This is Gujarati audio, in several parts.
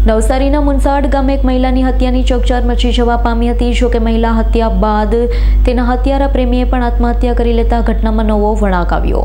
નવસારીના મુનસાડ ગામે એક મહિલાની હત્યાની ચકચાર મચી જવા પામી હતી. જો કે મહિલા હત્યા બાદ તેના હત્યારા પ્રેમીએ પણ આત્મહત્યા કરી લેતા ઘટનામાં નવો વળાંક આવ્યો.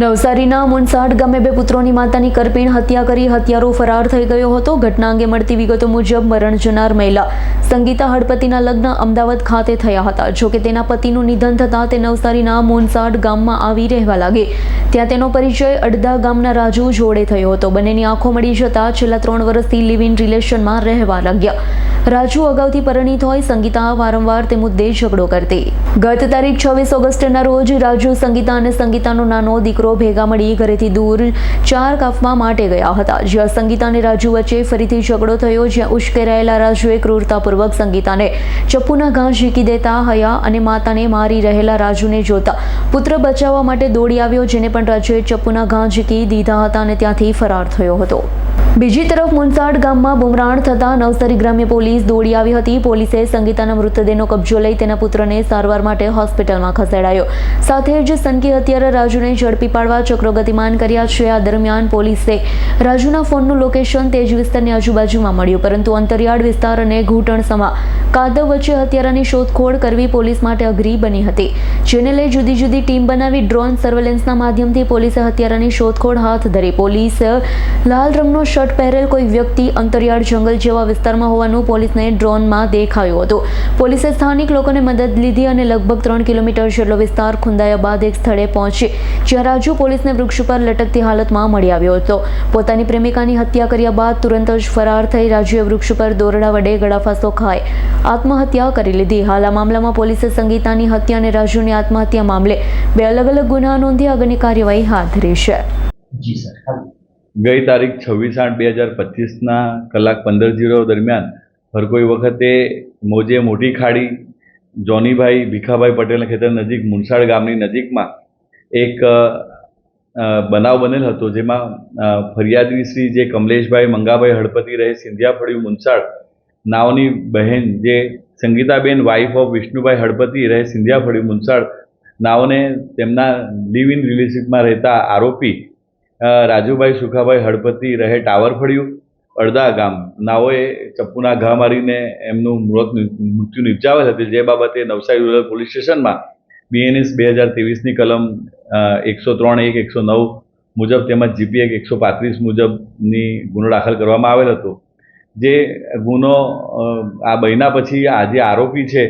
નવસારીના મુનસાડ ગામે બે પુત્રોની માતાની કરપીણ હત્યા કરી હત્યારો ફરાર થઈ ગયો હતો. ઘટના અંગે મળતી વિગતો મુજબ મરણ જનાર મહિલા સંગીતા હળપતિના લગ્ન અમદાવાદ ખાતે થયા હતા. જો કે તેના પતિનું નિધન થતાં તે નવસારીના મુનસાડ ગામમાં આવી રહેવા લાગી. ત્યાં તેનો પરિચય અડધા ગામના રાજુ જોડે થયો હતો. બંનેની આંખો મળી જતા છેલ્લા ત્રણ વર્ષથી લિવ ઇન રિલેશનમાં રહેવા લાગ્યા. રાજુ અગાઉથી પરિણીત હોય સંગીતા વારંવાર તે મુદ્દે ઝઘડો કરતી. ગત તારીખ છવ્વીસ ઓગસ્ટના રોજ રાજુ સંગીતા અને સંગીતાનો નાનો દીકરો ભેગા મળી ઘરેથી દૂર ચાર કાફમાં માટે ગયા હતા. જ્યાં સંગીતા અને રાજુ વચ્ચે ફરીથી ઝઘડો થયો, જ્યાં ઉશ્કેરાયેલા રાજુએ ક્રૂરતાપૂર્વક સંગીતાને ચપ્પુના ઘા ઝીકી દેતા હયા અને માતાને મારી રહેલા રાજુને જોતા પુત્ર બચાવવા માટે દોડી આવ્યો, જેને પણ રાજુએ ચપ્પુના ઘા ઝીકી દીધા હતા અને ત્યાંથી ફરાર થયો હતો. બીજી તરફ મુનસાડ ગામમાં બુમરાણ થતા નવસારી ગ્રામ્ય પોલીસ દોડી આવી હતી. પોલીસે સંગીતાના મૃતદેહનો કબજો લઈ તેના પુત્રને સારવાર માટે હોસ્પિટલમાં ખસેડાયો. સાથે જ સનકી હત્યારા રાજુને ઝડપી પાડવા ચક્રો ગતિમાન કર્યા છે. આ દરમિયાન પોલીસે રાજુના ફોનનું લોકેશન તેજ વિસ્તારની આજુબાજુમાં મળ્યું, પરંતુ અંતરિયાળ વિસ્તાર અને ઘૂંટણ સમા કાદવ વચ્ચે હત્યારાની શોધખોળ કરવી પોલીસ માટે અઘરી બની હતી. જેને લઈ જુદી જુદી ટીમ બનાવી ડ્રોન સર્વેલન્સના માધ્યમથી પોલીસે હત્યારાની શોધખોળ હાથ ધરી. પોલીસ લાલ રંગનો શર્ટ પહેરેલ કોઈ વ્યક્તિ અંતરિયાળ જંગલ જેવા વિસ્તારમાં હોવાનું પોલીસને ડ્રોનમાં દેખાયું હતું. પોલીસે સ્થાનિક લોકોને મદદ લીધી અને લગભગ ત્રણ કિલોમીટર જેટલો વિસ્તાર ખુંદાયા બાદ એક સ્થળે પહોંચી, જ્યાં રાજુ પોલીસને વૃક્ષ ઉપર લટકતી હાલતમાં મળી આવ્યો હતો. પોતાની પ્રેમિકાની હત્યા કર્યા બાદ તુરંત જ ફરાર થઈ રાજુએ વૃક્ષ ઉપર દોરડા વડે ગળાફાંસો ખાઈ આત્મહત્યા કરી લીધી. હાલ આ મામલામાં પોલીસે સંગીતાની હત્યા અને રાજુની આત્મહત્યા મામલે બે અલગ અલગ ગુના નોંધી આગળની કાર્યવાહી હાથ ધરી છે. જી, સર. ગઈ તારીખ છવ્વીસ આઠ બે હજાર પચીસના કલાક પંદર જીરો દરમિયાન હરકોઈ વખતે મોજે મોટી ખાડી જોનીભાઈ ભીખાભાઈ પટેલના ખેતર નજીક, મુનસાડ ગામની નજીકમાં એક બનાવ બનેલ હતો જેમાં ફરિયાદી શ્રી જે કમલેશભાઈ મંગાભાઈ હળપતિ રહે સિંધિયા ફળિયું મુનસાડ નાવની બહેન જે સંગીતાબેન વાઇફ ઓફ વિષ્ણુભાઈ હળપતિ રહે સિંધિયા ફળિયું મુનસાડ નાવને તેમના લિવ ઇન રિલેશનશીપમાં રહેતા આરોપી રાજુભાઈ સુખાભાઈ હળપતિ રહે ટાવર ફળ્યું, અડધા ગામ. નાઓએ ચપ્પુના ઘા મારીને એમનું મૃત મૃત્યુ નિપજાવેલ હતી જે બાબતે નવસારી રૂરલ પોલીસ સ્ટેશનમાં બીએનએસ બે હજાર ત્રેવીસની કલમ એકસો ત્રણ એક, એકસો નવ મુજબ તેમજ જીપી એક, એકસો પાંત્રીસ મુજબની ગુનો દાખલ કરવામાં આવેલ હતો. જે ગુનો આ બન્યા પછી આ જે આરોપી છે,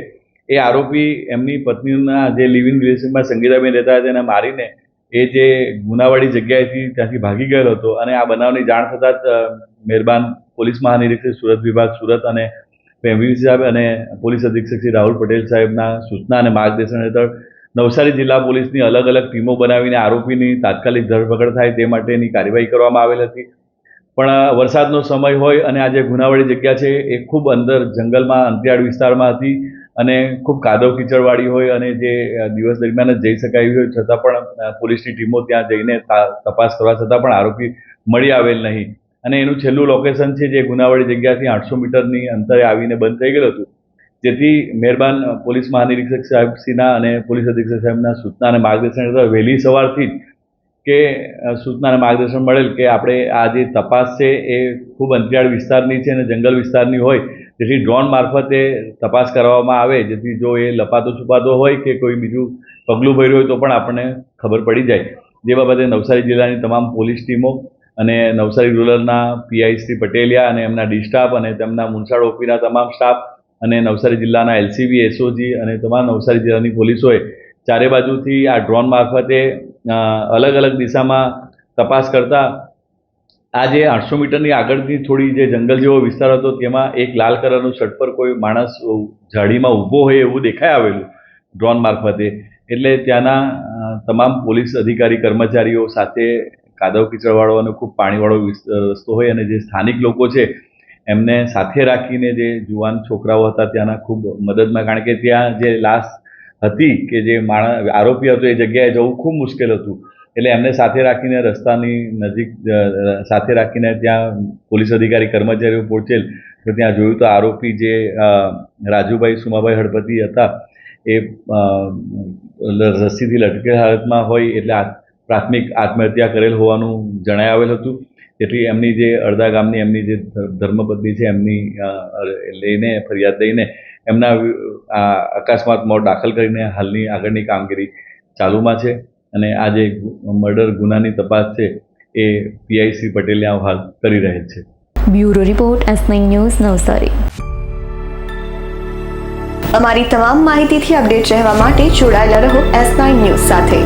એ આરોપી એમની પત્નીના જે લિવ ઇન રિલેશનમાં સંગીતાબેન રહેતા હતા, તેને મારીને એ જે ગુનાવાળી જગ્યાએથી ત્યાંથી ભાગી ગયેલો હતો અને આ બનાવની જાણ થતાં જ મહેરબાન પોલીસ મહાનિરીક્ષક, સુરત વિભાગ, સુરત અને એમવી સાહેબ અને પોલીસ અધિક્ષક શ્રી રાહુલ પટેલ સાહેબના સૂચના અને માર્ગદર્શન હેઠળ નવસારી જિલ્લા પોલીસની અલગ અલગ ટીમો બનાવીને આરોપીની તાત્કાલિક ધરપકડ થાય તે માટેની કાર્યવાહી કરવામાં આવેલ હતી. પણ વરસાદનો સમય હોય અને આ જે ગુનાવાળી જગ્યા છે એ ખૂબ અંદર જંગલમાં અંતરિયાળ વિસ્તારમાં હતી. અને ખૂબ કાદવ કીચડવાળી હોય અને જે દિવસ દરમિયાન જ જઈ શકાય હોય, છતાં પણ પોલીસની ટીમો ત્યાં જઈને તપાસ કરવા છતાં પણ આરોપી મળી આવેલ નહીં. અને એનું છેલ્લું લોકેશન છે જે ગુનાવાળી જગ્યાથી આઠસો મીટરની અંતરે આવીને બંધ થઈ ગયેલું હતું. જેથી મહેરબાન પોલીસ મહાનિરીક્ષક સાહેબશ્રીના અને પોલીસ અધિક્ષક સાહેબના સૂચના અને માર્ગદર્શન હેઠળ વહેલી સવારથી જ કે સૂચના અને માર્ગદર્શન મળેલ કે આપણે આ જે તપાસ છે એ ખૂબ અંતરિયાળ વિસ્તારની છે અને જંગલ વિસ્તારની હોય જેથી ડ્રોન મારફતે તપાસ કરવામાં આવે, જેથી જો એ લપાતો છુપાતો હોય કે કોઈ બીજું પગલું ભર્યું હોય તો પણ આપણને ખબર પડી જાય. જે બાબતે નવસારી જિલ્લાની તમામ પોલીસ ટીમો અને નવસારી રૂરલના પીઆઈ શ્રી પટેલિયા અને એમના ડી સ્ટાફ અને તેમના મુનસાડ ઓપીના તમામ સ્ટાફ અને નવસારી જિલ્લાના એલસીબી, એસઓજી અને તમામ નવસારી જિલ્લાની પોલીસોએ ચારે બાજુથી આ ડ્રોન મારફતે અલગ અલગ દિશામાં તપાસ કરતા આ જે આઠસો મીટરની આગળની થોડી જે જંગલ જેવો વિસ્તાર હતો, તેમાં એક લાલ કલરનું શર્ટ પર કોઈ માણસ ઝાડીમાં ઊભો હોય એવું દેખાઈ આવેલું ડ્રોન મારફતે. એટલે ત્યાંના તમામ પોલીસ અધિકારી, કર્મચારીઓ સાથે કાદવ કીચડવાળો અને ખૂબ પાણીવાળો રસ્તો હોય અને જે સ્થાનિક લોકો છે, એમને સાથે રાખીને જે જુવાન છોકરાઓ હતા ત્યાંના ખૂબ મદદમાં, કારણ કે ત્યાં જે લાશ હતી કે જે માણસ આરોપી હતો એ જગ્યાએ જવું ખૂબ મુશ્કેલ હતું. એટલે એમને સાથે રાખીને રસ્તાની નજીક સાથે રાખીને ત્યાં પોલીસ અધિકારી કર્મચારીઓ પહોંચેલ, તો ત્યાં જોયું તો આરોપી જે રાજુભાઈ સુમાભાઈ હળપતિ હતા, એ રસ્સીથી લટકેલ હાલતમાં હોય એટલે પ્રાથમિક આત્મહત્યા કરેલ હોવાનું જણાય આવેલ હતું. તેથી એમની જે અડધા ગામની એમની જે ધર્મપત્ની છે એમની લઈને, ફરિયાદ લઈને એમના અકસ્માત મોત દાખલ કરીને હાલની આગળની કામગીરી ચાલુમાં છે. અને આ જે મર્ડર ગુનાની તપાસ છે, એ પીઆઈસી પટેલે હાલ કરી રહેલ છે. Bureau report, S news, Navsari. અમારી તમામ માહિતીથી અપડેટ રહેવા માટે જોડાયેલા રહો એસ ન્યૂઝ સાથે.